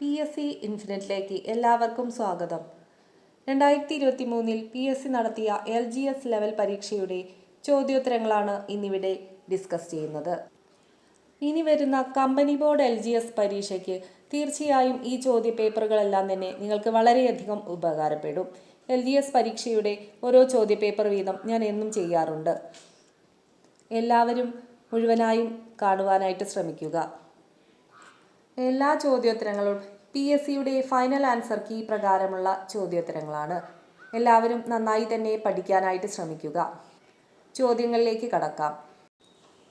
P S C ഇൻഫിനിറ്റിലേക്ക് എല്ലാവർക്കും സ്വാഗതം. രണ്ടായിരത്തി ഇരുപത്തി മൂന്നിൽ പി എസ് സി നടത്തിയ എൽ ജി എസ് ലെവൽ പരീക്ഷയുടെ ചോദ്യോത്തരങ്ങളാണ് ഇന്നിവിടെ ഡിസ്കസ് ചെയ്യുന്നത്. ഇനി വരുന്ന company board L G S പരീക്ഷയ്ക്ക് തീർച്ചയായും ഈ ചോദ്യ പേപ്പറുകളെല്ലാം തന്നെ നിങ്ങൾക്ക് വളരെയധികം ഉപകാരപ്പെടും. എൽ ജി എസ് പരീക്ഷയുടെ ഓരോ ചോദ്യ പേപ്പർ വീതം ഞാൻ എന്നും ചെയ്യാറുണ്ട്. എല്ലാവരും മുഴുവനായും കാണുവാനായിട്ട് ശ്രമിക്കുക. എല്ലാ ചോദ്യോത്തരങ്ങളും പി എസ് സിയുടെ ഫൈനൽ ആൻസർ കീ പ്രകാരമുള്ള ചോദ്യോത്തരങ്ങളാണ്. എല്ലാവരും നന്നായി തന്നെ പഠിക്കാനായിട്ട് ശ്രമിക്കുക. ചോദ്യങ്ങളിലേക്ക് കടക്കാം.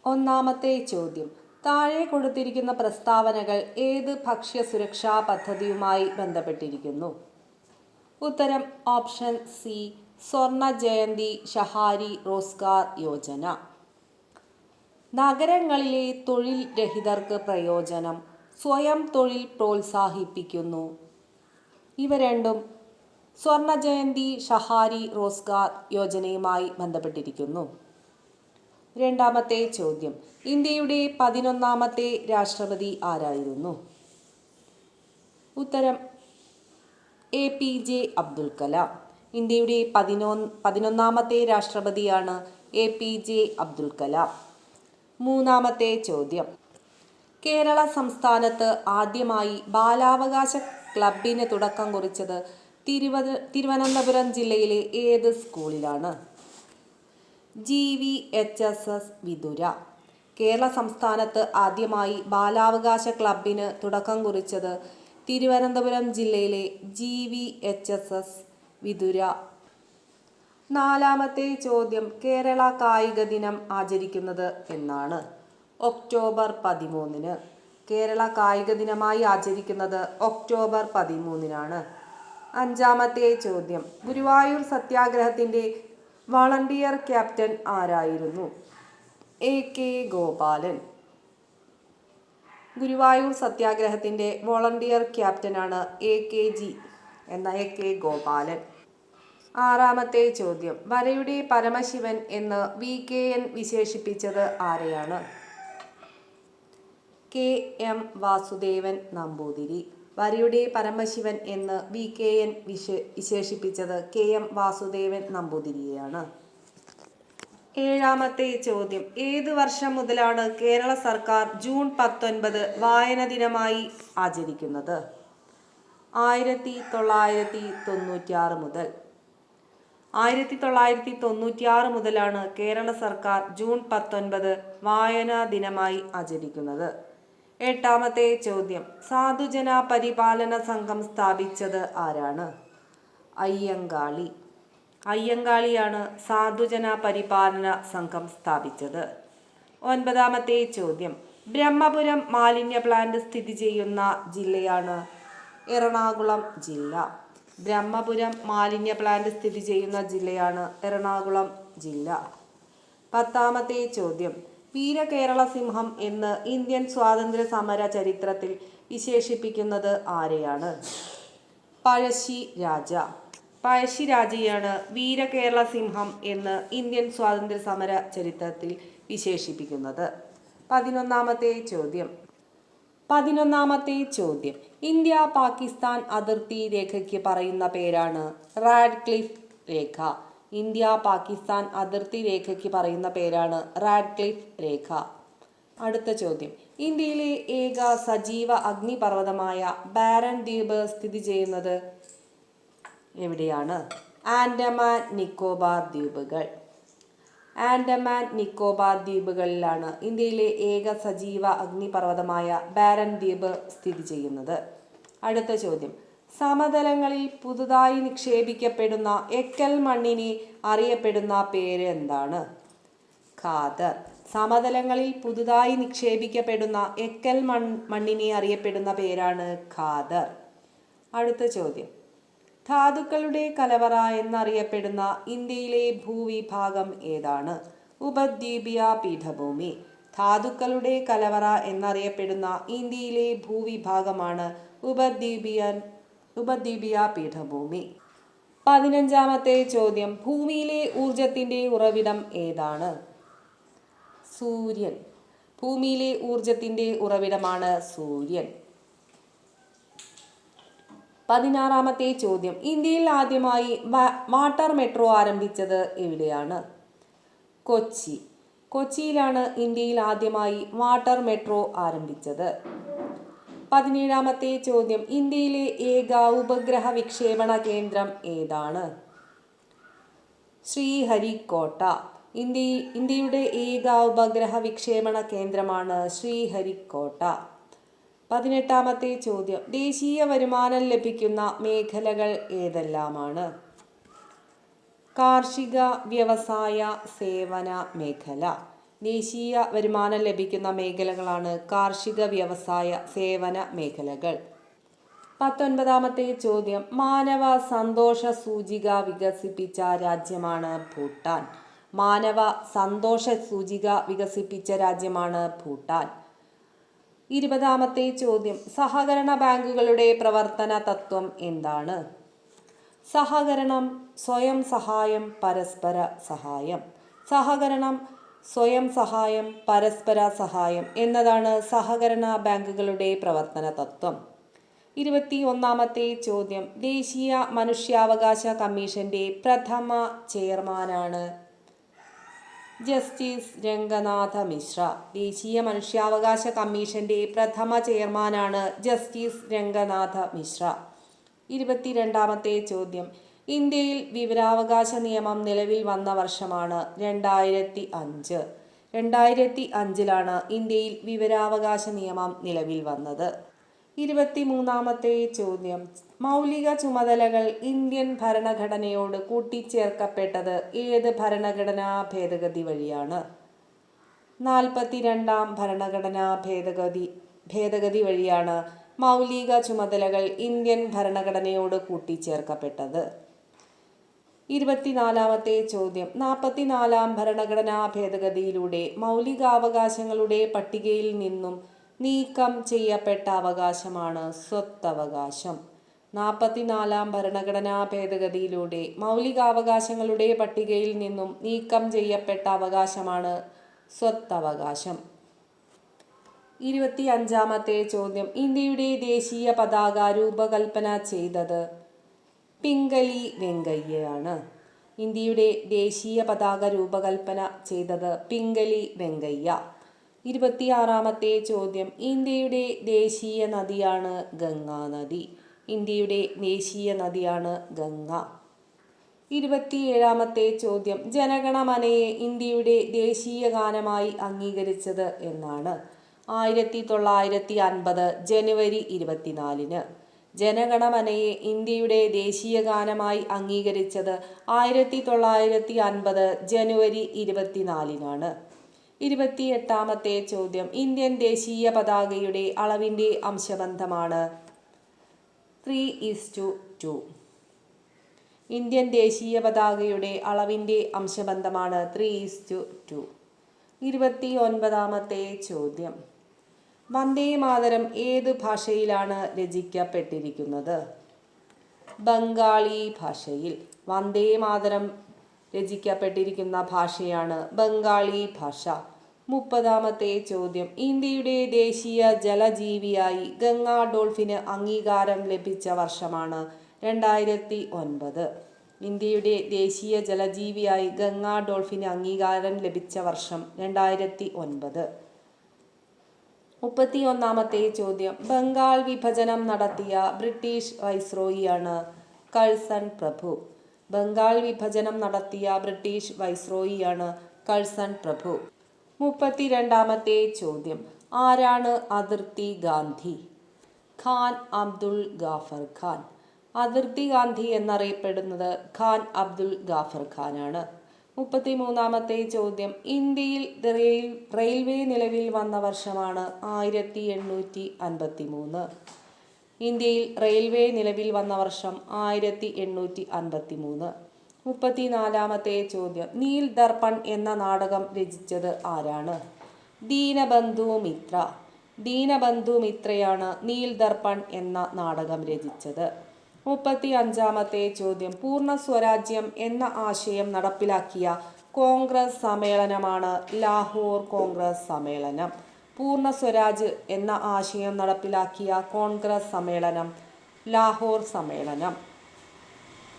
ഒന്നാമത്തെ ചോദ്യം. താഴെ കൊടുത്തിരിക്കുന്ന പ്രസ്താവനകൾ ഏത് ഭക്ഷ്യ സുരക്ഷാ പദ്ധതിയുമായി ബന്ധപ്പെട്ടിരിക്കുന്നു? ഉത്തരം ഓപ്ഷൻ സി സ്വർണ ജയന്തി ഷഹാരി റോസ്ഗാർ യോജന. നഗരങ്ങളിലെ തൊഴിൽ രഹിതർക്ക് പ്രയോജനം സ്വയം തൊഴിൽ പ്രോത്സാഹിപ്പിക്കുന്നു. ഇവ രണ്ടും സ്വർണ ജയന്തി ഷഹാരി റോസ്ഗാർ യോജനയുമായി ബന്ധപ്പെട്ടിരിക്കുന്നു. രണ്ടാമത്തെ ചോദ്യം ഇന്ത്യയുടെ പതിനൊന്നാമത്തെ രാഷ്ട്രപതി ആരായിരുന്നു? ഉത്തരം A P J Abdul Kalam. ഇന്ത്യയുടെ പതിനൊ പതിനൊന്നാമത്തെ രാഷ്ട്രപതിയാണ് A P J Abdul Kalam. മൂന്നാമത്തെ ചോദ്യം കേരള സംസ്ഥാനത്ത് ആദ്യമായി ബാലാവകാശ ക്ലബിന് തുടക്കം കുറിച്ചത് തിരുവന തിരുവനന്തപുരം ജില്ലയിലെ ഏത് സ്കൂളിലാണ്? G V H S S Vithura. Kerala സംസ്ഥാനത്ത് ആദ്യമായി ബാലാവകാശ ക്ലബിന് തുടക്കം കുറിച്ചത് തിരുവനന്തപുരം ജില്ലയിലെ G V H S S Vithura. നാലാമത്തെ ചോദ്യം കേരള കായിക ദിനം ആചരിക്കുന്നത് എന്നാണ്. ഒക്ടോബർ പതിമൂന്നിന്. കേരള കായിക ദിനമായി ആചരിക്കുന്നത് ഒക്ടോബർ പതിമൂന്നിനാണ്. അഞ്ചാമത്തെ ചോദ്യം. ഗുരുവായൂർ സത്യാഗ്രഹത്തിന്റെ വളണ്ടിയർ ക്യാപ്റ്റൻ ആരായിരുന്നു? A K Gopalan. ഗുരുവായൂർ സത്യാഗ്രഹത്തിന്റെ വോളണ്ടിയർ ക്യാപ്റ്റനാണ് എ കെ ജി എന്ന എ കെ ഗോപാലൻ. ആറാമത്തെ ചോദ്യം. വരയുടെ പരമശിവൻ എന്ന് വി കെ എൻ വിശേഷിപ്പിച്ചത് ആരെയാണ്? K M Vasudevan Namboothiri. വരയുടെ പരമശിവൻ എന്ന് വി കെ എൻ വിശ വിശേഷിപ്പിച്ചത് കെ എം വാസുദേവൻ നമ്പൂതിരിയെയാണ്. ഏഴാമത്തെ ചോദ്യം. ഏത് വർഷം മുതലാണ് കേരള സർക്കാർ ജൂൺ പത്തൊൻപത് വായന ദിനമായി ആചരിക്കുന്നത്? ആയിരത്തി തൊള്ളായിരത്തി തൊണ്ണൂറ്റിയാറ് മുതൽ. ആയിരത്തി തൊള്ളായിരത്തി തൊണ്ണൂറ്റിയാറ് മുതലാണ് കേരള സർക്കാർ ജൂൺ പത്തൊൻപത് വായനാ ദിനമായി ആചരിക്കുന്നത്. എട്ടാമത്തെ ചോദ്യം. സാധുജന പരിപാലന സംഘം സ്ഥാപിച്ചത് ആരാണ്? അയ്യങ്കാളി. അയ്യങ്കാളിയാണ് സാധുജന പരിപാലന സംഘം സ്ഥാപിച്ചത്. ഒൻപതാമത്തെ ചോദ്യം. ബ്രഹ്മപുരം മാലിന്യ പ്ലാന്റ് സ്ഥിതി ചെയ്യുന്ന ജില്ലയാണ് എറണാകുളം ജില്ല. ബ്രഹ്മപുരം മാലിന്യ പ്ലാന്റ് സ്ഥിതി ചെയ്യുന്ന ജില്ലയാണ് എറണാകുളം ജില്ല. പത്താമത്തെ ചോദ്യം. വീരകേരള സിംഹം എന്ന് ഇന്ത്യൻ സ്വാതന്ത്ര്യ സമര ചരിത്രത്തിൽ വിശേഷിപ്പിക്കുന്നത് ആരെയാണ്? പഴശ്ശി രാജ. പഴശ്ശി രാജയാണ് വീരകേരള സിംഹം എന്ന് ഇന്ത്യൻ സ്വാതന്ത്ര്യ സമര ചരിത്രത്തിൽ വിശേഷിപ്പിക്കുന്നത്. പതിനൊന്നാമത്തെ ചോദ്യം. പതിനൊന്നാമത്തെ ചോദ്യം. ഇന്ത്യ പാകിസ്ഥാൻ അതിർത്തി രേഖയ്ക്ക് പറയുന്ന പേരാണ് റാഡ്ക്ലിഫ് രേഖ. ഇന്ത്യ പാകിസ്ഥാൻ അതിർത്തി രേഖയ്ക്ക് പറയുന്ന പേരാണ് റാഡ്ക്ലിഫ് രേഖ. അടുത്ത ചോദ്യം. ഇന്ത്യയിലെ ഏക സജീവ അഗ്നിപർവതമായ ബാരൻ ദ്വീപ് സ്ഥിതി ചെയ്യുന്നത് എവിടെയാണ്? ആൻഡമാൻ നിക്കോബാർ ദ്വീപുകൾ. ആൻഡമാൻ നിക്കോബാർ ദ്വീപുകളിലാണ് ഇന്ത്യയിലെ ഏക സജീവ അഗ്നിപർവതമായ ബാരൻ ദ്വീപ് സ്ഥിതി ചെയ്യുന്നത്. അടുത്ത ചോദ്യം. സമതലങ്ങളിൽ പുതുതായി നിക്ഷേപിക്കപ്പെടുന്ന എക്കൽ മണ്ണിനെ അറിയപ്പെടുന്ന പേര് എന്താണ്? ഖാദർ. സമതലങ്ങളിൽ പുതുതായി നിക്ഷേപിക്കപ്പെടുന്ന എക്കൽ മൺ മണ്ണിനെ അറിയപ്പെടുന്ന പേരാണ് ഖാദർ. അടുത്ത ചോദ്യം. ധാതുക്കളുടെ കലവറ എന്നറിയപ്പെടുന്ന ഇന്ത്യയിലെ ഭൂവിഭാഗം ഏതാണ്? ഉപദ്വീപിയ പീഠഭൂമി. ധാതുക്കളുടെ കലവറ എന്നറിയപ്പെടുന്ന ഇന്ത്യയിലെ ഭൂവിഭാഗമാണ് ഉപദ്വീപിയൻ ഉപദ്വീപിയ പീഠഭൂമി. പതിനഞ്ചാമത്തെ ചോദ്യം ഭൂമിയിലെ ഊർജത്തിന്റെ ഉറവിടം ഏതാണ്? സൂര്യൻ. ഭൂമിയിലെ ഊർജത്തിന്റെ ഉറവിടമാണ് സൂര്യൻ. പതിനാറാമത്തെ ചോദ്യം ഇന്ത്യയിൽ ആദ്യമായി വാട്ടർ മെട്രോ ആരംഭിച്ചത് എവിടെയാണ്? കൊച്ചി. കൊച്ചിയിലാണ് ഇന്ത്യയിൽ ആദ്യമായി വാട്ടർ മെട്രോ ആരംഭിച്ചത്. പതിനേഴാമത്തെ ചോദ്യം. ഇന്ത്യയിലെ ഏക ഉപഗ്രഹ വിക്ഷേപണ കേന്ദ്രം ഏതാണ്? ശ്രീഹരിക്കോട്ട. ഇന്ത്യ ഇന്ത്യയുടെ ഏക ഉപഗ്രഹ വിക്ഷേപണ കേന്ദ്രമാണ് ശ്രീഹരിക്കോട്ട. പതിനെട്ടാമത്തെ ചോദ്യം. ദേശീയ വരുമാനം ലഭിക്കുന്ന മേഖലകൾ ഏതെല്ലാമാണ്? കാർഷിക വ്യവസായ സേവന മേഖല. ദേശീയ വരുമാനം ലഭിക്കുന്ന മേഖലകളാണ് കാർഷിക വ്യവസായ സേവന മേഖലകൾ. പത്തൊൻപതാമത്തെ ചോദ്യം മാനവ സന്തോഷ സൂചിക വികസിപ്പിച്ച രാജ്യമാണ് ഭൂട്ടാൻ. മാനവ സന്തോഷ സൂചിക വികസിപ്പിച്ച രാജ്യമാണ് ഭൂട്ടാൻ. ഇരുപതാമത്തെ ചോദ്യം സഹകരണ ബാങ്കുകളുടെ പ്രവർത്തന തത്വം എന്താണ്? സഹകരണം സ്വയം സഹായം പരസ്പര സഹായം. സഹകരണം സ്വയം സഹായം പരസ്പര സഹായം എന്നതാണ് സഹകരണ ബാങ്കുകളുടെ പ്രവർത്തന തത്വം. ഇരുപത്തി ഒന്നാമത്തെ ചോദ്യം ദേശീയ മനുഷ്യാവകാശ കമ്മീഷന്റെ പ്രഥമ ചെയർമാനാണ് ജസ്റ്റിസ് രംഗനാഥ മിശ്ര. ദേശീയ മനുഷ്യാവകാശ കമ്മീഷന്റെ പ്രഥമ ചെയർമാനാണ് ജസ്റ്റിസ് രംഗനാഥ മിശ്ര. ഇരുപത്തിരണ്ടാമത്തെ ചോദ്യം ഇന്ത്യയിൽ വിവരാവകാശ നിയമം നിലവിൽ വന്ന വർഷമാണ് രണ്ടായിരത്തി അഞ്ച് രണ്ടായിരത്തി അഞ്ചിലാണ് ഇന്ത്യയിൽ വിവരാവകാശ നിയമം നിലവിൽ വന്നത്. ഇരുപത്തിമൂന്നാമത്തെ ചോദ്യം. മൗലിക ചുമതലകൾ ഇന്ത്യൻ ഭരണഘടനയോട് കൂട്ടിച്ചേർക്കപ്പെട്ടത് ഏത് ഭരണഘടനാ ഭേദഗതി വഴിയാണ്? നാൽപ്പത്തിരണ്ടാം ഭരണഘടനാ ഭേദഗതി ഭേദഗതി വഴിയാണ് മൗലിക ചുമതലകൾ ഇന്ത്യൻ ഭരണഘടനയോട് കൂട്ടിച്ചേർക്കപ്പെട്ടത്. ഇരുപത്തിനാലാമത്തെ ചോദ്യം. നാൽപ്പത്തിനാലാം ഭരണഘടനാ ഭേദഗതിയിലൂടെ മൗലികാവകാശങ്ങളുടെ പട്ടികയിൽ നിന്നും നീക്കം ചെയ്യപ്പെട്ട അവകാശമാണ് സ്വത്തവകാശം. നാൽപ്പത്തിനാലാം ഭരണഘടനാ ഭേദഗതിയിലൂടെ മൗലികാവകാശങ്ങളുടെ പട്ടികയിൽ നിന്നും നീക്കം ചെയ്യപ്പെട്ട അവകാശമാണ് സ്വത്തവകാശം. ഇരുപത്തി അഞ്ചാമത്തെ ചോദ്യം. ഇന്ത്യയുടെ ദേശീയ പതാക രൂപകൽപ്പന ചെയ്തത് പിംഗലി വെങ്കയ്യയാണ്. ഇന്ത്യയുടെ ദേശീയ പതാക രൂപകൽപ്പന ചെയ്തത് പിങ്കലി വെങ്കയ്യ. ഇരുപത്തിയാറാമത്തെ ചോദ്യം. ഇന്ത്യയുടെ ദേശീയ നദിയാണ് ഗംഗാനദി ഇന്ത്യയുടെ ദേശീയ നദിയാണ് ഗംഗ. ഇരുപത്തിയേഴാമത്തെ ചോദ്യം. ജനഗണമനയെ ഇന്ത്യയുടെ ദേശീയ ഗാനമായി അംഗീകരിച്ചത് എന്നാണ്. ആയിരത്തി തൊള്ളായിരത്തി അൻപത് ജനുവരി ഇരുപത്തിനാലിന്. ജനഗണമനയെ ഇന്ത്യയുടെ ദേശീയ ഗാനമായി അംഗീകരിച്ചത് ആയിരത്തി തൊള്ളായിരത്തി അൻപത് ജനുവരി ഇരുപത്തിനാലിനാണ്. ഇരുപത്തിയെട്ടാമത്തെ ചോദ്യം ഇന്ത്യൻ ദേശീയ പതാകയുടെ അളവിന്റെ അംശബന്ധമാണ് three is to two Indian ദേശീയ പതാകയുടെ അളവിന്റെ അംശബന്ധമാണ് ത്രീ ഈസ് ടു ടു ഇരുപത്തി ഒൻപതാമത്തെ ചോദ്യം വന്ദേ മാതരം ഏത് ഭാഷയിലാണ് രചിക്കപ്പെട്ടിരിക്കുന്നത്? ബംഗാളി ഭാഷയിൽ വന്ദേമാതരം രചിക്കപ്പെട്ടിരിക്കുന്ന ഭാഷയാണ് ബംഗാളി ഭാഷ. മുപ്പതാമത്തെ ചോദ്യം. ഇന്ത്യയുടെ ദേശീയ ജലജീവിയായി ഗംഗാ ഡോൾഫിന് അംഗീകാരം ലഭിച്ച വർഷമാണ് രണ്ടായിരത്തി ഒൻപത് ഇന്ത്യയുടെ ദേശീയ ജലജീവിയായി ഗംഗാ ഡോൾഫിന് അംഗീകാരം ലഭിച്ച വർഷം രണ്ടായിരത്തി ഒൻപത് മുപ്പത്തി ഒന്നാമത്തെ ചോദ്യം. ബംഗാൾ വിഭജനം നടത്തിയ ബ്രിട്ടീഷ് വൈസ്രോയിയാണ് കഴ്സൺ പ്രഭു. ബംഗാൾ വിഭജനം നടത്തിയ ബ്രിട്ടീഷ് വൈസ്രോയിയാണ് കഴ്സൺ പ്രഭു. മുപ്പത്തിരണ്ടാമത്തെ ചോദ്യം. ആരാണ് അതിർത്തി ഗാന്ധി? ഖാൻ അബ്ദുൾ ഗാഫർ ഖാൻ. അതിർത്തി ഗാന്ധി എന്നറിയപ്പെടുന്നത് ഖാൻ അബ്ദുൾ ഗാഫർ ഖാനാണ്. മുപ്പത്തിമൂന്നാമത്തെ ചോദ്യം. ഇന്ത്യയിൽ റെയിൽ റെയിൽവേ നിലവിൽ വന്ന വർഷമാണ് ആയിരത്തി എണ്ണൂറ്റി അൻപത്തി മൂന്ന് ഇന്ത്യയിൽ റെയിൽവേ നിലവിൽ വന്ന വർഷം ആയിരത്തി എണ്ണൂറ്റി അൻപത്തി മൂന്ന് മുപ്പത്തിനാലാമത്തെ ചോദ്യം. നീൽ ദർപ്പൺ എന്ന നാടകം രചിച്ചത് ആരാണ്? ദീനബന്ധു മിത്ര. ദീനബന്ധു മിത്രയാണ് നീൽ ദർപ്പൺ എന്ന നാടകം രചിച്ചത്. മുപ്പത്തി അഞ്ചാമത്തെ ചോദ്യം. പൂർണ സ്വരാജ്യം എന്ന ആശയം നടപ്പിലാക്കിയ കോൺഗ്രസ് സമ്മേളനമാണ് ലാഹോർ കോൺഗ്രസ് സമ്മേളനം. പൂർണ സ്വരാജ് എന്ന ആശയം നടപ്പിലാക്കിയ കോൺഗ്രസ് സമ്മേളനം ലാഹോർ സമ്മേളനം.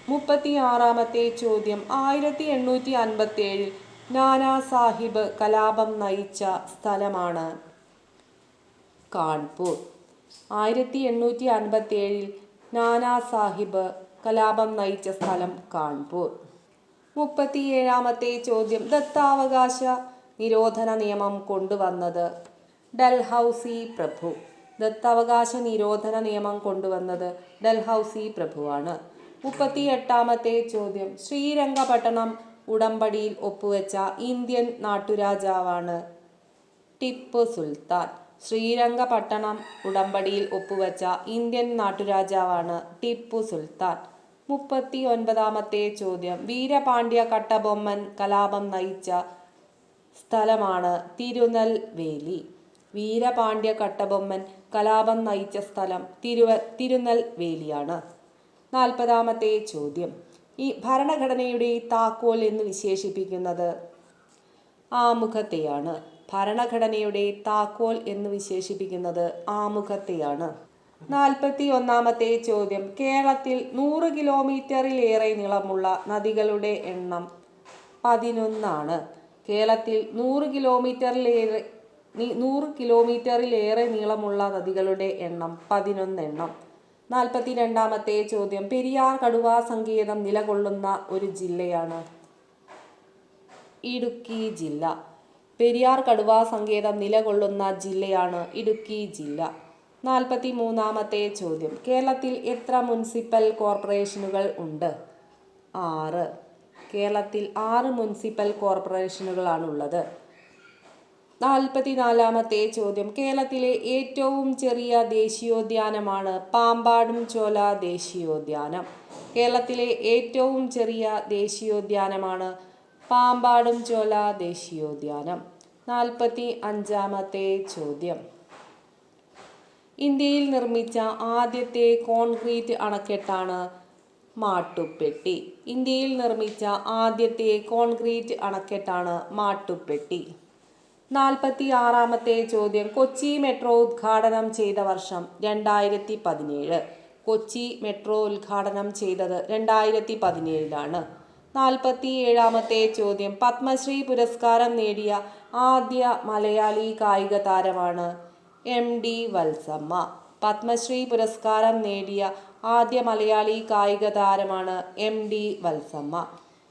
മുപ്പത്തി ആറാമത്തെ ചോദ്യം. ആയിരത്തി എണ്ണൂറ്റി അൻപത്തി ഏഴിൽ നാനാ സാഹിബ് കലാപം നയിച്ച സ്ഥലമാണ് കാൺപൂർ. ആയിരത്തി എണ്ണൂറ്റി അൻപത്തി ഏഴിൽ നാനാ സാഹിബ് കലാപം നയിച്ച സ്ഥലം കാൺപൂർ. മുപ്പത്തിയേഴാമത്തെ ചോദ്യം. ദത്താവകാശ നിരോധന നിയമം കൊണ്ടുവന്നത് ഡൽഹൌസി പ്രഭു. ദത്താവകാശ നിരോധന നിയമം കൊണ്ടുവന്നത് ഡൽഹൌസി പ്രഭുവാണ്. മുപ്പത്തി എട്ടാമത്തെ ചോദ്യം. ശ്രീരംഗപട്ടണം ഉടമ്പടിയിൽ ഒപ്പുവെച്ച ഇന്ത്യൻ നാട്ടുരാജാവാണ് ടിപ്പു സുൽത്താൻ. ശ്രീരംഗപട്ടണം ഉടമ്പടിയിൽ ഒപ്പുവച്ച ഇന്ത്യൻ നാട്ടുരാജാവാണ് ടിപ്പു സുൽത്താൻ. മുപ്പത്തി ഒൻപതാമത്തെ ചോദ്യം. വീരപാണ്ഡ്യ കട്ടബൊമ്മൻ കലാപം നയിച്ച സ്ഥലമാണ് തിരുനൽവേലി. വീരപാണ്ഡ്യ കട്ടബൊമ്മൻ കലാപം നയിച്ച സ്ഥലം തിരുവ തിരുനെൽവേലിയാണ്. നാൽപ്പതാമത്തെ ചോദ്യം. ഈ ഭരണഘടനയുടെ താക്കോൽ എന്ന് വിശേഷിപ്പിക്കുന്നത് ആമുഖത്തെയാണ്. ഭരണഘടനയുടെ താക്കോൽ എന്ന് വിശേഷിപ്പിക്കുന്നത് ആമുഖത്തെയാണ്. നാൽപ്പത്തി ഒന്നാമത്തെ ചോദ്യം. കേരളത്തിൽ നൂറ് കിലോമീറ്ററിലേറെ നീളമുള്ള നദികളുടെ എണ്ണം പതിനൊന്നാണ്. കേരളത്തിൽ നൂറ് കിലോമീറ്ററിലേറെ നൂറ് കിലോമീറ്ററിലേറെ നീളമുള്ള നദികളുടെ എണ്ണം പതിനൊന്നെണ്ണം. നാൽപ്പത്തി രണ്ടാമത്തെ ചോദ്യം. പെരിയാർ കടുവാ സങ്കേതം നിലകൊള്ളുന്ന ഒരു ജില്ലയാണ്. ഇടുക്കി ജില്ല. പെരിയാർ കടുവാ സങ്കേതം നിലകൊള്ളുന്ന ജില്ലയാണ് ഇടുക്കി ജില്ല. നാൽപ്പത്തി മൂന്നാമത്തെ ചോദ്യം. കേരളത്തിൽ എത്ര മുനിസിപ്പൽ കോർപ്പറേഷനുകൾ ഉണ്ട്? ആറ്. കേരളത്തിൽ ആറ് മുനിസിപ്പൽ കോർപ്പറേഷനുകളാണുള്ളത്. നാൽപ്പത്തി നാലാമത്തെ ചോദ്യം. കേരളത്തിലെ ഏറ്റവും ചെറിയ ദേശീയോദ്യാനമാണ് പാമ്പാടും ചോല ദേശീയോദ്യാനം. കേരളത്തിലെ ഏറ്റവും ചെറിയ ദേശീയോദ്യാനമാണ് പാമ്പാടും ചോല ദേശീയോദ്യാനം. നാൽപ്പത്തി അഞ്ചാമത്തെ ചോദ്യം. ഇന്ത്യയിൽ നിർമ്മിച്ച ആദ്യത്തെ കോൺക്രീറ്റ് അണക്കെട്ടാണ് മാട്ടുപ്പെട്ടി. ഇന്ത്യയിൽ നിർമ്മിച്ച ആദ്യത്തെ കോൺക്രീറ്റ് അണക്കെട്ടാണ് മാട്ടുപ്പെട്ടി. നാൽപ്പത്തി ആറാമത്തെ ചോദ്യം. കൊച്ചി മെട്രോ ഉദ്ഘാടനം ചെയ്ത വർഷം രണ്ടായിരത്തി പതിനേഴ്. കൊച്ചി മെട്രോ ഉദ്ഘാടനം ചെയ്തത് രണ്ടായിരത്തി പതിനേഴിലാണ്. നാൽപ്പത്തി ഏഴാമത്തെ ചോദ്യം. പത്മശ്രീ പുരസ്കാരം നേടിയ ആദ്യ മലയാളി കായിക താരമാണ് എം ഡി വത്സമ്മ. പത്മശ്രീ പുരസ്കാരം നേടിയ ആദ്യ മലയാളി കായിക താരമാണ് എം ഡി വത്സമ്മ.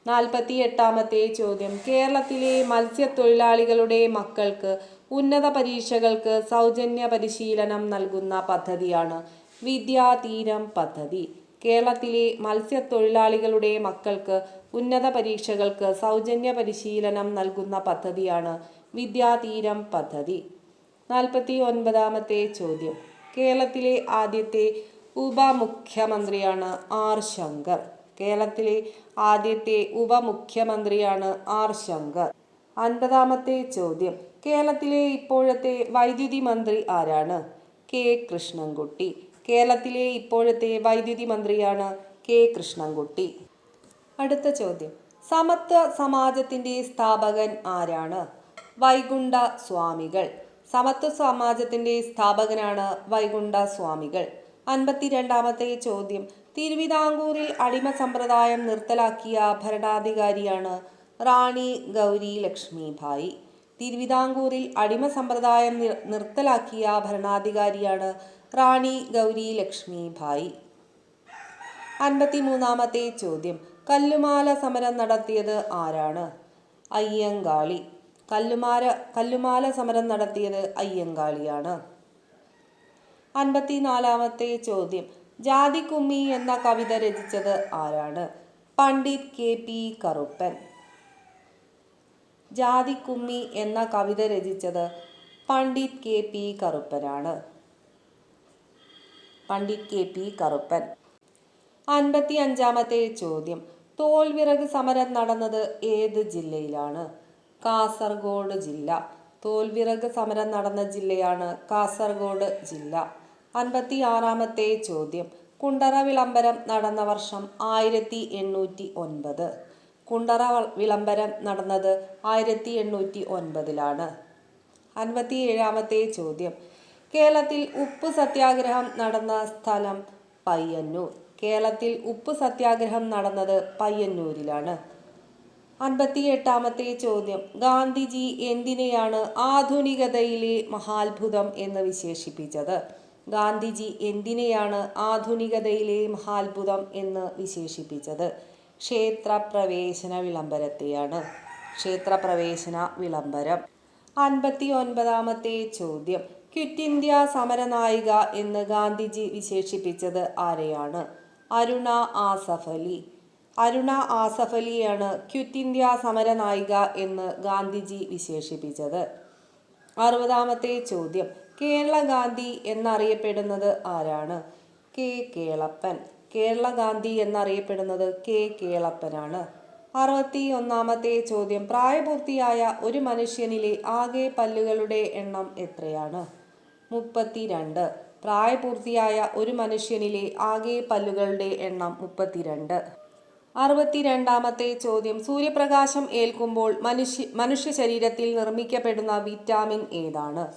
നാൽപ്പത്തി എട്ടാമത്തെ ചോദ്യം. കേരളത്തിലെ മത്സ്യത്തൊഴിലാളികളുടെ മക്കൾക്ക് ഉന്നത പരീക്ഷകൾക്ക് സൗജന്യ പരിശീലനം നൽകുന്ന പദ്ധതിയാണ് വിദ്യാതീരം പദ്ധതി. കേരളത്തിലെ മത്സ്യത്തൊഴിലാളികളുടെ മക്കൾക്ക് ഉന്നത പരീക്ഷകൾക്ക് സൗജന്യ പരിശീലനം നൽകുന്ന പദ്ധതിയാണ് വിദ്യാതീരം പദ്ധതി. നാൽപ്പത്തി ഒൻപതാമത്തെ ചോദ്യം. കേരളത്തിലെ ആദ്യത്തെ ഉപമുഖ്യമന്ത്രിയാണ് ആർ ശങ്കർ. കേരളത്തിലെ ആദ്യത്തെ ഉപമുഖ്യമന്ത്രിയാണ് ആർ ശങ്കർ. അൻപതാമത്തെ ചോദ്യം. കേരളത്തിലെ ഇപ്പോഴത്തെ വൈദ്യുതി മന്ത്രി ആരാണ്? കെ കൃഷ്ണൻകുട്ടി. കേരളത്തിലെ ഇപ്പോഴത്തെ വൈദ്യുതി മന്ത്രിയാണ് കെ കൃഷ്ണൻകുട്ടി. അടുത്ത ചോദ്യം. സമത്വ സമാജത്തിന്റെ സ്ഥാപകൻ ആരാണ്? വൈകുണ്ഠ സ്വാമികൾ. സമത്വ സമാജത്തിന്റെ സ്ഥാപകനാണ് വൈകുണ്ഠ സ്വാമികൾ. അൻപത്തിരണ്ടാമത്തെ ചോദ്യം. തിരുവിതാംകൂറിൽ അടിമ സമ്പ്രദായം നിർത്തലാക്കിയ ഭരണാധികാരിയാണ് റാണി ഗൗരി ലക്ഷ്മിഭായി. തിരുവിതാംകൂറിൽ അടിമ സമ്പ്രദായം നിർ- നിർത്തലാക്കിയ ഭരണാധികാരിയാണ് റാണി ഗൗരി ലക്ഷ്മി ഭായ്. അൻപത്തിമൂന്നാമത്തെ ചോദ്യം. കല്ലുമാല സമരം നടത്തിയത് ആരാണ്? അയ്യങ്കാളി. കല്ലുമാല കല്ലുമാല സമരം നടത്തിയത് അയ്യങ്കാളിയാണ്. അൻപത്തിനാലാമത്തെ ചോദ്യം. ജാതി കുമ്മി എന്ന കവിത രചിച്ചത് ആരാണ്? Pandit K P Karuppan. ജാതിക്കുമ്മി എന്ന കവിത രചിച്ചത് Pandit K P കറുപ്പനാണ്. Pandit K P Karuppan. അൻപത്തി അഞ്ചാമത്തെ ചോദ്യം. തോൽവിറക് സമരം നടന്നത് ഏത് ജില്ലയിലാണ്? കാസർഗോഡ് ജില്ല. തോൽവിറക് സമരം നടന്ന ജില്ലയാണ് കാസർഗോഡ് ജില്ല. അൻപത്തി ആറാമത്തെ ചോദ്യം. കുണ്ടറ വിളംബരം നടന്ന വർഷം ആയിരത്തി എണ്ണൂറ്റി ഒൻപത് കുണ്ടറ വിളംബരം നടന്നത് ആയിരത്തി എണ്ണൂറ്റി ഒൻപതിലാണ് അൻപത്തി ഏഴാമത്തെ ചോദ്യം. കേരളത്തിൽ ഉപ്പ് സത്യാഗ്രഹം നടന്ന സ്ഥലം പയ്യന്നൂർ. കേരളത്തിൽ ഉപ്പ് സത്യാഗ്രഹം നടന്നത് പയ്യന്നൂരിലാണ്. അൻപത്തി എട്ടാമത്തെ ചോദ്യം. ഗാന്ധിജി എന്തിനെയാണ് ആധുനികതയിലെ മഹാത്ഭുതം എന്ന് വിശേഷിപ്പിച്ചത്? ഗാന്ധിജി എന്തിനെയാണ് ആധുനികതയിലെ മഹാത്ഭുതം എന്ന് വിശേഷിപ്പിച്ചത്? ക്ഷേത്രപ്രവേശന വിളംബരത്തെയാണ്. ക്ഷേത്രപ്രവേശന വിളംബരം. അൻപത്തി ഒൻപതാമത്തെ ചോദ്യം. ക്വിറ്റ് ഇന്ത്യ സമരനായിക എന്ന് ഗാന്ധിജി വിശേഷിപ്പിച്ചത് ആരെയാണ്? അരുണ ആസഫ് അലി. അരുണ ആസഫ് അലിയാണ് ക്വിറ്റ് ഇന്ത്യ സമരനായിക എന്ന് ഗാന്ധിജി വിശേഷിപ്പിച്ചത്. അറുപതാമത്തെ ചോദ്യം. കേരള ഗാന്ധി എന്നറിയപ്പെടുന്നത് ആരാണ്? കെ കേളപ്പൻ. കേരള ഗാന്ധി എന്നറിയപ്പെടുന്നത് കെ കേളപ്പനാണ്. അറുപത്തി ഒന്നാമത്തെ ചോദ്യം. പ്രായപൂർത്തിയായ ഒരു മനുഷ്യനിലെ ആകെ പല്ലുകളുടെ എണ്ണം എത്രയാണ്? മുപ്പത്തിരണ്ട്. പ്രായപൂർത്തിയായ ഒരു മനുഷ്യനിലെ ആകെ പല്ലുകളുടെ എണ്ണം മുപ്പത്തിരണ്ട്. അറുപത്തിരണ്ടാമത്തെ ചോദ്യം. സൂര്യപ്രകാശം ഏൽക്കുമ്പോൾ മനുഷ്യ മനുഷ്യ ശരീരത്തിൽ നിർമ്മിക്കപ്പെടുന്ന വിറ്റാമിൻ ഏതാണ്?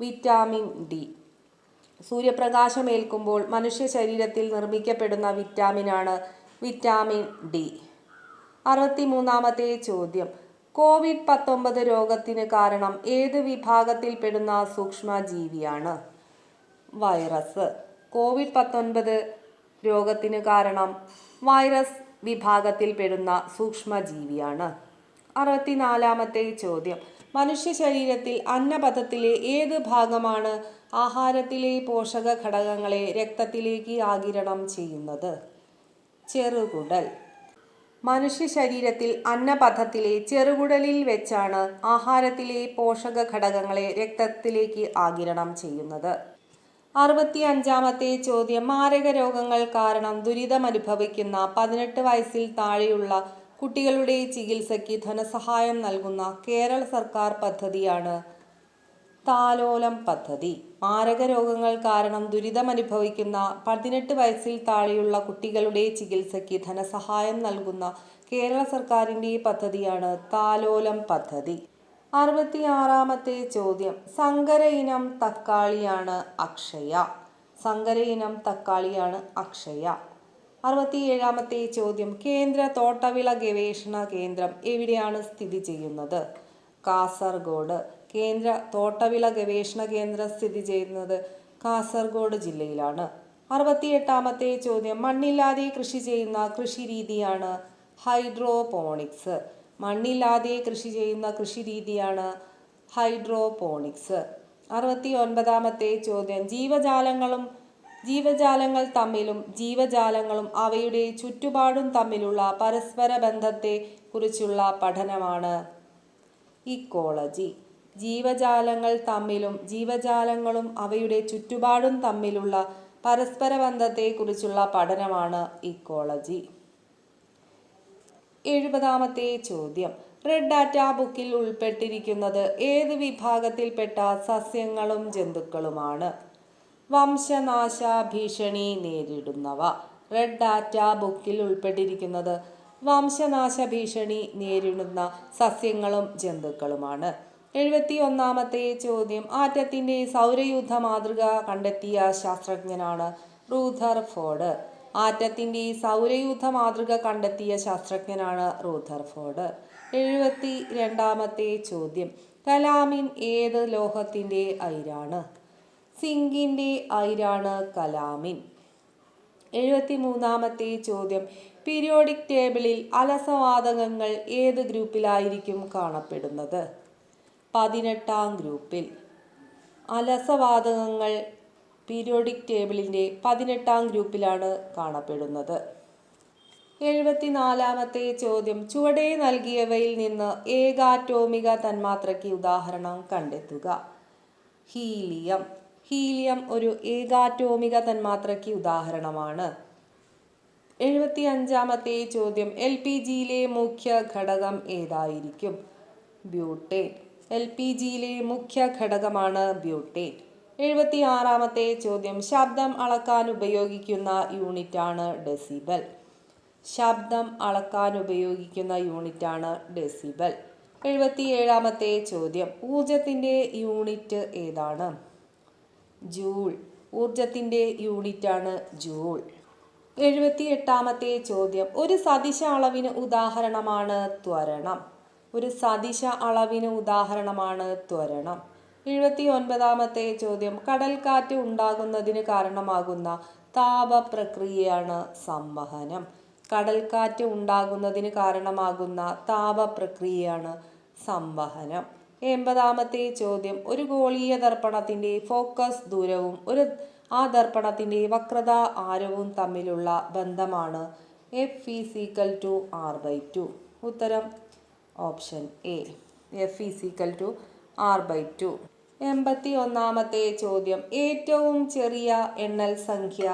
Vitamin D. സൂര്യപ്രകാശം ഏൽക്കുമ്പോൾ മനുഷ്യ ശരീരത്തിൽ നിർമ്മിക്കപ്പെടുന്ന വിറ്റാമിനാണ് വിറ്റാമിൻ ഡി. അറുപത്തിമൂന്നാമത്തെ ചോദ്യം. കോവിഡ് പത്തൊമ്പത് രോഗത്തിന് കാരണം ഏത് വിഭാഗത്തിൽപ്പെടുന്ന സൂക്ഷ്മജീവിയാണ്? വൈറസ്. കോവിഡ് പത്തൊൻപത് രോഗത്തിന് കാരണം വൈറസ് വിഭാഗത്തിൽപ്പെടുന്ന സൂക്ഷ്മജീവിയാണ്. അറുപത്തിനാലാമത്തെ ചോദ്യം. മനുഷ്യ ശരീരത്തിൽ അന്നപഥത്തിലെ ഏത് ഭാഗമാണ് ആഹാരത്തിലെ പോഷക ഘടകങ്ങളെ രക്തത്തിലേക്ക് ആകിരണം ചെയ്യുന്നത്? ചെറുകുടൽ. മനുഷ്യ ശരീരത്തിൽ അന്നപഥത്തിലെ ചെറുകുടലിൽ വെച്ചാണ് ആഹാരത്തിലെ പോഷക ഘടകങ്ങളെ രക്തത്തിലേക്ക് ആകിരണം ചെയ്യുന്നത്. അറുപത്തി അഞ്ചാമത്തെ ചോദ്യം. മാരക രോഗങ്ങൾ കാരണം ദുരിതമനുഭവിക്കുന്ന പതിനെട്ട് വയസ്സിൽ താഴെയുള്ള കുട്ടികളുടെ ചികിത്സയ്ക്ക് ധനസഹായം നൽകുന്ന കേരള സർക്കാർ പദ്ധതിയാണ് താലോലം പദ്ധതി. മാരക രോഗങ്ങൾ കാരണം ദുരിതമനുഭവിക്കുന്ന പതിനെട്ട് വയസ്സിൽ താഴെയുള്ള കുട്ടികളുടെ ചികിത്സയ്ക്ക് ധനസഹായം നൽകുന്ന കേരള സർക്കാരിന്റെ പദ്ധതിയാണ് താലോലം പദ്ധതി. അറുപത്തിയാറാമത്തെ ചോദ്യം. സങ്കര ഇനം തക്കാളിയാണ് അക്ഷയ. സങ്കര ഇനം തക്കാളിയാണ് അക്ഷയ. അറുപത്തിയേഴാമത്തെ ചോദ്യം. കേന്ദ്ര തോട്ടവിള ഗവേഷണ കേന്ദ്രം എവിടെയാണ് സ്ഥിതി ചെയ്യുന്നത്? കാസർഗോഡ്. കേന്ദ്ര തോട്ടവിള ഗവേഷണ കേന്ദ്രം സ്ഥിതി ചെയ്യുന്നത് കാസർഗോഡ് ജില്ലയിലാണ്. അറുപത്തിയെട്ടാമത്തെ ചോദ്യം മണ്ണില്ലാതെ കൃഷി ചെയ്യുന്ന കൃഷി രീതിയാണ് ഹൈഡ്രോപോണിക്സ്. മണ്ണില്ലാതെ കൃഷി ചെയ്യുന്ന കൃഷി രീതിയാണ് ഹൈഡ്രോപോണിക്സ്. അറുപത്തി ഒൻപതാമത്തെ ചോദ്യം ജീവജാലങ്ങളും ജീവജാലങ്ങൾ തമ്മിലും ജീവജാലങ്ങളും അവയുടെ ചുറ്റുപാടും തമ്മിലുള്ള പരസ്പര ബന്ധത്തെ കുറിച്ചുള്ള പഠനമാണ് ഇക്കോളജി. ജീവജാലങ്ങൾ തമ്മിലും ജീവജാലങ്ങളും അവയുടെ ചുറ്റുപാടും തമ്മിലുള്ള പരസ്പര ബന്ധത്തെക്കുറിച്ചുള്ള പഠനമാണ് ഇക്കോളജി. എഴുപതാമത്തെ ചോദ്യം. റെഡ് ഡാറ്റ ബുക്കിൽ ഉൾപ്പെട്ടിരിക്കുന്നത് ഏത് വിഭാഗത്തിൽപ്പെട്ട സസ്യങ്ങളും ജന്തുക്കളുമാണ്? വംശനാശ ഭീഷണി നേരിടുന്നവ റെഡ് ഡാറ്റ ബുക്കിൽ ഉൾപ്പെട്ടിരിക്കുന്നത് വംശനാശ ഭീഷണി നേരിടുന്ന സസ്യങ്ങളും ജന്തുക്കളുമാണ്. എഴുപത്തി ഒന്നാമത്തെ ചോദ്യം. ആറ്റത്തിന്റെ സൗരയുദ്ധ മാതൃക കണ്ടെത്തിയ ശാസ്ത്രജ്ഞനാണ് റൂഥർഫോർഡ് ആറ്റത്തിന്റെ സൗരയൂഥ മാതൃക കണ്ടെത്തിയ ശാസ്ത്രജ്ഞനാണ് റൂഥർഫോർഡ് എഴുപത്തി രണ്ടാമത്തെ ചോദ്യം. കലാമിൻ ഏത് ലോഹത്തിന്റെ അയിരാണ്? സിങ്കിന്റെ അയിരാണ് കലാമിൻ. എഴുപത്തി മൂന്നാമത്തെ ചോദ്യം. പീരിയോഡിക് ടേബിളിൽ അലസവാതകങ്ങൾ ഏത് ഗ്രൂപ്പിലായിരിക്കും കാണപ്പെടുന്നത്? പതിനെട്ടാം ഗ്രൂപ്പിൽ. അലസവാതകങ്ങൾ പീരിയോഡിക് ടേബിളിന്റെ പതിനെട്ടാം ഗ്രൂപ്പിലാണ് കാണപ്പെടുന്നത്. എഴുപത്തിനാലാമത്തെ ചോദ്യം. ചുവടെ നൽകിയവയിൽ നിന്ന് ഏകാറ്റോമിക തന്മാത്രയ്ക്ക് ഉദാഹരണം കണ്ടെത്തുക. ഹീലിയം. ഹീലിയം ഒരു ഏകാറ്റോമിക തന്മാത്രയ്ക്ക് ഉദാഹരണമാണ്. എഴുപത്തി അഞ്ചാമത്തെ ചോദ്യം. എൽ പി ജിയിലെ മുഖ്യ ഘടകം ഏതായിരിക്കും? ബ്യൂട്ടേൻ. എൽ പി ജിയിലെ മുഖ്യ ഘടകമാണ് ബ്യൂട്ടേൻ. എഴുപത്തി ആറാമത്തെ ചോദ്യം. ശബ്ദം അളക്കാൻ ഉപയോഗിക്കുന്ന യൂണിറ്റാണ് ഡെസിബൽ. ശബ്ദം അളക്കാൻ ഉപയോഗിക്കുന്ന യൂണിറ്റാണ് ഡെസിബൽ. എഴുപത്തി ഏഴാമത്തെ ചോദ്യം. ഊർജത്തിന്റെ യൂണിറ്റ് ഏതാണ്? ജൂൾ. ഊർജത്തിന്റെ യൂണിറ്റാണ് ജൂൾ. എഴുപത്തി എട്ടാമത്തെ ചോദ്യം. ഒരു സദിശ അളവിന് ഉദാഹരണമാണ് ത്വരണം. ഒരു സദിശ അളവിന് ഉദാഹരണമാണ് ത്വരണം. എഴുപത്തി ഒൻപതാമത്തെ ചോദ്യം കടൽക്കാറ്റ് ഉണ്ടാകുന്നതിന് കാരണമാകുന്ന താപ പ്രക്രിയയാണ് സംവഹനം. കടൽക്കാറ്റ് ഉണ്ടാകുന്നതിന് കാരണമാകുന്ന താപ പ്രക്രിയയാണ് സംവഹനം. എൺപതാമത്തെ ചോദ്യം ഒരു ഗോളീയ ദർപ്പണത്തിന്റെ ഫോക്കസ് ദൂരവും ഒരു ആ ദർപ്പണത്തിന്റെ വക്രത ആരവും തമ്മിലുള്ള ബന്ധമാണ് F equal to R by two ഉത്തരം option A F is equal to R by two എൺപത്തി ഒന്നാമത്തെ ചോദ്യം ഏറ്റവും ചെറിയ എണ്ണൽ സംഖ്യ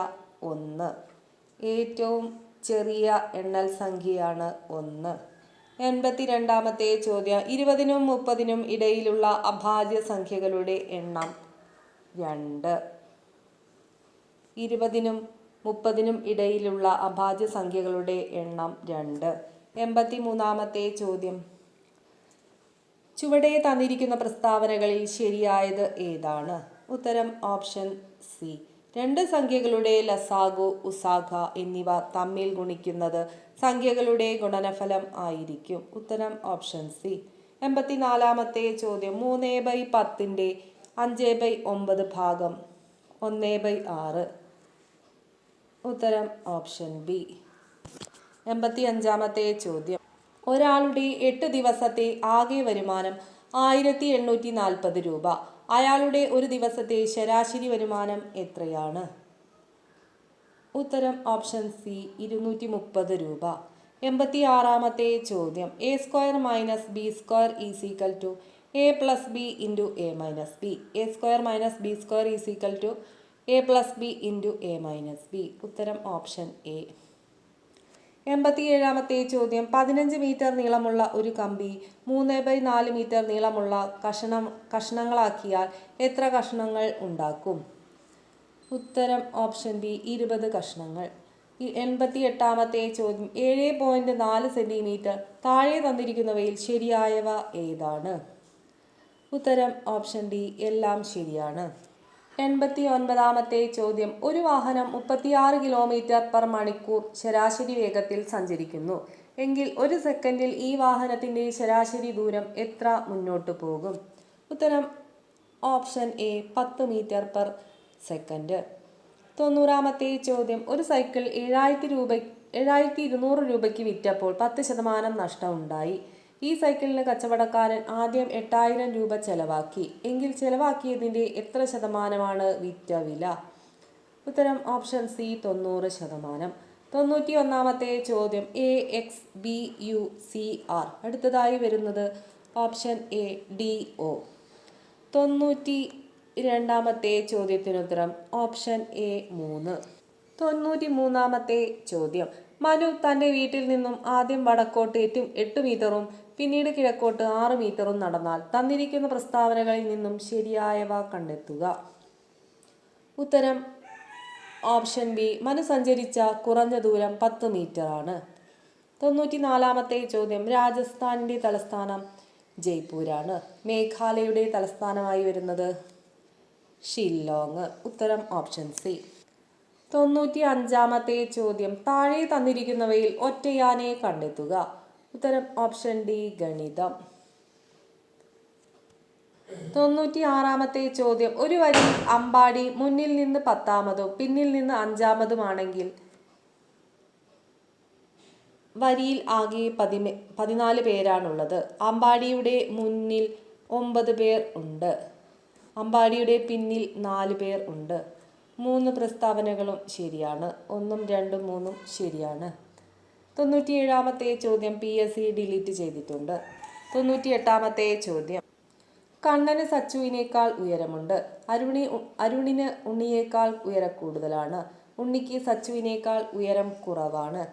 ഒന്ന്. ഏറ്റവും ചെറിയ എണ്ണൽ സംഖ്യയാണ് ഒന്ന്. എൺപത്തി രണ്ടാമത്തെ ചോദ്യം ഇരുപതിനും മുപ്പതിനും ഇടയിലുള്ള അഭാജ്യ സംഖ്യകളുടെ എണ്ണം രണ്ട്. ഇരുപതിനും മുപ്പതിനും ഇടയിലുള്ള അഭാജ്യ സംഖ്യകളുടെ എണ്ണം രണ്ട്. എൺപത്തി മൂന്നാമത്തെ ചോദ്യം ചുവടെ തന്നിരിക്കുന്ന പ്രസ്താവനകളിൽ ശരിയായത് ഏതാണ്? ഉത്തരം ഓപ്ഷൻ സി. രണ്ട് സംഖ്യകളുടെ ലസാഗു ഉസാഖ എന്നിവ തമ്മിൽ ഗുണിക്കുന്നത് സംഖ്യകളുടെ ഗുണനഫലം ആയിരിക്കും. ഉത്തരം ഓപ്ഷൻ സി. എൺപത്തിനാലാമത്തെ ചോദ്യം. മൂന്ന് ബൈ പത്തിന്റെ അഞ്ച് ബൈ ഒമ്പത് ഭാഗം. ഒന്ന് ബൈ ആറ്. ഉത്തരം ഓപ്ഷൻ ബി. എൺപത്തി അഞ്ചാമത്തെ ചോദ്യം. ഒരാളുടെ എട്ട് ദിവസത്തെ ആകെ വരുമാനം ആയിരത്തി എണ്ണൂറ്റി നാൽപ്പത് രൂപ. അയാളുടെ ഒരു ദിവസത്തെ ശരാശരി വരുമാനം എത്രയാണ്? ഉത്തരം ഓപ്ഷൻ സി ഇരുന്നൂറ്റി മുപ്പത് രൂപ. എൺപത്തി ആറാമത്തെ ചോദ്യം. A square minus B square is equal to A plus B into A minus B. A square minus B square is equal to A plus B into A minus B. ഉത്തരം option A. എൺപത്തിയേഴാമത്തെ ചോദ്യം. പതിനഞ്ച് metre നീളമുള്ള ഒരു കമ്പി മൂന്ന് by നാല് metre നീളമുള്ള കഷണം കഷ്ണങ്ങളാക്കിയാൽ എത്ര കഷ്ണങ്ങൾ ഉണ്ടാക്കും? ഉത്തരം ഓപ്ഷൻ ബി ഇരുപത് കഷ്ണങ്ങൾ. എൺപത്തി എട്ടാമത്തെ ചോദ്യം ഏഴ് പോയിന്റ് നാല് സെന്റിമീറ്റർ താഴെ തന്നിരിക്കുന്നവയിൽ ശരിയായവ ഏതാണ്? ഉത്തരം ഓപ്ഷൻ ഡി എല്ലാം ശരിയാണ്. എൺപത്തി ഒൻപതാമത്തെ ചോദ്യം. ഒരു വാഹനം മുപ്പത്തിയാറ് കിലോമീറ്റർ പെർ മണിക്കൂർ ശരാശരി വേഗത്തിൽ സഞ്ചരിക്കുന്നു. എങ്കിൽ ഒരു സെക്കൻഡിൽ ഈ വാഹനത്തിന്റെ ശരാശരി ദൂരം എത്ര മുന്നോട്ട് പോകും? ഉത്തരം ഓപ്ഷൻ എ പത്ത് മീറ്റർ പെർ സെക്കൻഡ്. തൊണ്ണൂറാമത്തെ ചോദ്യം. ഒരു സൈക്കിൾ ഏഴായിരത്തി രൂപ ഏഴായിരത്തി ഇരുന്നൂറ് രൂപയ്ക്ക് വിറ്റപ്പോൾ പത്ത് ശതമാനം നഷ്ടമുണ്ടായി. ഈ സൈക്കിളിന് കച്ചവടക്കാരൻ ആദ്യം എട്ടായിരം രൂപ ചെലവാക്കി. എങ്കിൽ ചെലവാക്കിയതിന്റെ എത്ര ശതമാനമാണ് വിറ്റ വില? ഉത്തരം ഓപ്ഷൻ സി തൊണ്ണൂറ് ശതമാനം. തൊണ്ണൂറ്റി ഒന്നാമത്തെ ചോദ്യം A X B U C R അടുത്തതായി വരുന്നത് ഓപ്ഷൻ എ ഡി ഒ തൊണ്ണൂറ്റി രണ്ടാമത്തെ ചോദ്യത്തിനുത്തരം ഓപ്ഷൻ എ മൂന്ന്. തൊണ്ണൂറ്റി മൂന്നാമത്തെ ചോദ്യം. മനു തന്റെ വീട്ടിൽ നിന്നും ആദ്യം വടക്കോട്ട് എട്ട് എട്ട് മീറ്ററും പിന്നീട് കിഴക്കോട്ട് ആറ് മീറ്ററും നടന്നാൽ തന്നിരിക്കുന്ന പ്രസ്താവനകളിൽ നിന്നും ശരിയായവ കണ്ടെത്തുക. ഉത്തരം ഓപ്ഷൻ ബി മനു സഞ്ചരിച്ച കുറഞ്ഞ ദൂരം പത്ത് മീറ്റർ ആണ് തൊണ്ണൂറ്റി നാലാമത്തെ ചോദ്യം രാജസ്ഥാനിന്റെ തലസ്ഥാനം ജയ്പൂരാണ്. മേഘാലയയുടെ തലസ്ഥാനമായി വരുന്നത് ഷില്ലോങ്. ഉത്തരം ഓപ്ഷൻ സി. തൊണ്ണൂറ്റി അഞ്ചാമത്തെ ചോദ്യം താഴെ തന്നിരിക്കുന്നവയിൽ ഒറ്റയാനെ കണ്ടെത്തുക. ഉത്തരം ഓപ്ഷൻ ഡി ഗണിതം. തൊണ്ണൂറ്റി ആറാമത്തെ ചോദ്യം. ഒരു വരി അമ്പാടി മുന്നിൽ നിന്ന് പത്താമതും പിന്നിൽ നിന്ന് അഞ്ചാമതുമാണെങ്കിൽ വരിയിൽ ആകെ പതിമെ പതിനാല് പേരാണുള്ളത്. അമ്പാടിയുടെ മുന്നിൽ ഒമ്പത് പേർ ഉണ്ട്. അമ്പാടിയുടെ പിന്നിൽ നാല് പേർ ഉണ്ട്. മൂന്ന് പ്രസ്താവനകളും ശരിയാണ്. ഒന്നും രണ്ടും മൂന്നും ശരിയാണ്. തൊണ്ണൂറ്റിയേഴാമത്തെ ചോദ്യം പി എസ് സി ഡിലീറ്റ് ചെയ്തിട്ടുണ്ട്. തൊണ്ണൂറ്റി എട്ടാമത്തെ ചോദ്യം. കണ്ണന് സച്ചുവിനേക്കാൾ ഉയരമുണ്ട്. അരുണി അരുണിന് ഉണ്ണിയേക്കാൾ ഉയരം കൂടുതലാണ് ഉണ്ണിക്ക് സച്ചുവിനേക്കാൾ ഉയരം കുറവാണ്.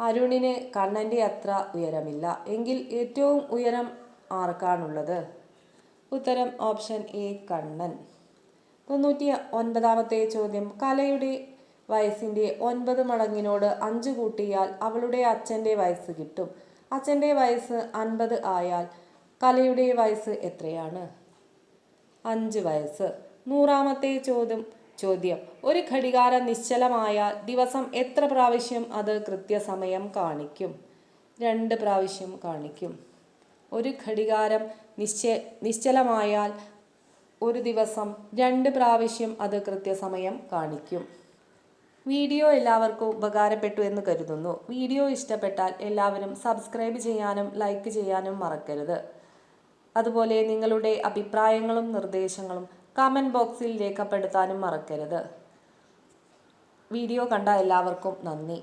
അരുണിന് കണ്ണന്റെ അത്ര ഉയരമില്ല. എങ്കിൽ ഏറ്റവും ഉയരം ആർക്കാണുള്ളത്? ഉത്തരം ഓപ്ഷൻ എ കണ്ണൻ. തൊണ്ണൂറ്റി ഒൻപതാമത്തെ ചോദ്യം. കലയുടെ വയസ്സിന്റെ ഒൻപത് മടങ്ങിനോട് അഞ്ചു കൂട്ടിയാൽ അവളുടെ അച്ഛന്റെ വയസ്സ് കിട്ടും. അച്ഛന്റെ വയസ്സ് അൻപത് ആയാൽ കലയുടെ വയസ്സ് എത്രയാണ്? അഞ്ച് വയസ്സ്. നൂറാമത്തെ ചോദ്യം ചോദ്യം. ഒരു ഘടികാരം നിശ്ചലമായ ദിവസം എത്ര പ്രാവശ്യം അത് കൃത്യസമയം കാണിക്കും? രണ്ട് പ്രാവശ്യം കാണിക്കും. ഒരു ഘടികാരം നിശ്ച നിശ്ചലമായാൽ ഒരു ദിവസം രണ്ട് പ്രാവശ്യം അത് കൃത്യസമയം കാണിക്കും. വീഡിയോ എല്ലാവർക്കും ഉപകാരപ്പെട്ടു എന്ന് കരുതുന്നു. വീഡിയോ ഇഷ്ടപ്പെട്ടാൽ എല്ലാവരും സബ്സ്ക്രൈബ് ചെയ്യാനും ലൈക്ക് ചെയ്യാനും മറക്കരുത്. അതുപോലെ നിങ്ങളുടെ അഭിപ്രായങ്ങളും നിർദ്ദേശങ്ങളും കമന്റ് ബോക്സിൽ രേഖപ്പെടുത്താനും മറക്കരുത്. വീഡിയോ കണ്ട എല്ലാവർക്കും നന്ദി.